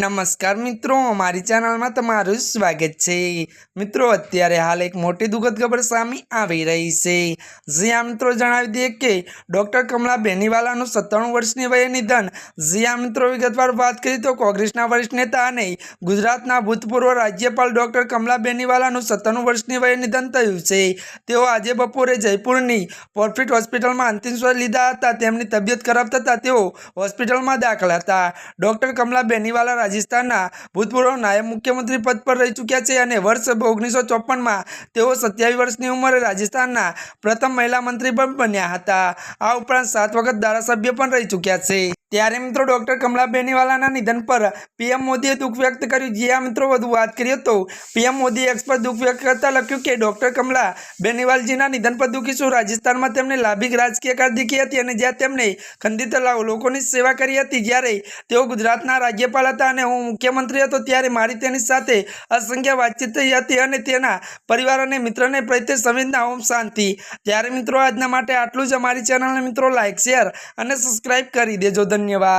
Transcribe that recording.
નમસ્કાર મિત્રો અમારી ચેનલમાં તમારું સ્વાગત છે. મિત્રો, અત્યારે હાલ એક મોટી દુઃખદ ખબર સામે આવી રહી છે. જ્યાં મિત્રો, જણાવી દઈએ કે ડૉક્ટર કમલા બેનીવાલાનું સત્તાણું વર્ષની વયે નિધન. જ્યાં મિત્રો, વિગતવાર વાત કરીએ તો કોંગ્રેસના વરિષ્ઠ નેતા અને ગુજરાતના ભૂતપૂર્વ રાજ્યપાલ ડૉક્ટર કમલા બેનીવાલાનું સત્તાણું વર્ષની વયે નિધન થયું છે. તેઓ આજે બપોરે જયપુરની પ્રોફિટ હોસ્પિટલમાં અંતિમ શ્વાસ લીધા હતા. તેમની તબિયત ખરાબ થતાં તેઓ હોસ્પિટલમાં દાખલ હતા. ડૉક્ટર કમલા બેનીવાલા રાજસ્થાનના ભૂતપૂર્વ નાયબ મુખ્યમંત્રી પદ પર રહી ચૂક્યા છે અને વર્ષ ઓગણીસો ચોપનમાં તેઓ સત્યાવીસ વર્ષની ઉંમરે રાજસ્થાનના પ્રથમ મહિલા મંત્રી પણ બન્યા હતા. આ ઉપરાંત સાત વખત ધારાસભ્ય પણ રહી ચૂક્યા છે. ત્યારે મિત્રો ડૉક્ટર કમલા બેનીવાલાના નિધન પર પીએમ મોદીએ દુઃખ વ્યક્ત કર્યું. જ્યાં મિત્રો, વધુ વાત કરીએ તો પીએમ મોદીએ એક્સ પર દુઃખ વ્યક્ત કરતા લખ્યું કે ડૉક્ટર કમલા બેનીવાલજીના નિધન પર દુઃખી છું રાજસ્થાનમાં તેમને લાભિક રાજકીય કારકિર્દી હતી અને જ્યાં તેમણે ખંડિત લાવો લોકોની સેવા કરી હતી, જ્યારે તેઓ ગુજરાતના રાજ્યપાલ હતા અને હું મુખ્યમંત્રી હતો ત્યારે મારી તેની સાથે અસંખ્ય વાતચીત થઈ હતી અને તેના પરિવાર અને મિત્રને પ્રત્યે સંવેદના ઓમ શાંતિ. ત્યારે મિત્રો, આજના માટે આટલું જ. અમારી ચેનલને મિત્રો લાઇક શેર અને સબસ્ક્રાઇબ કરી દેજો. ધન્યવાદ.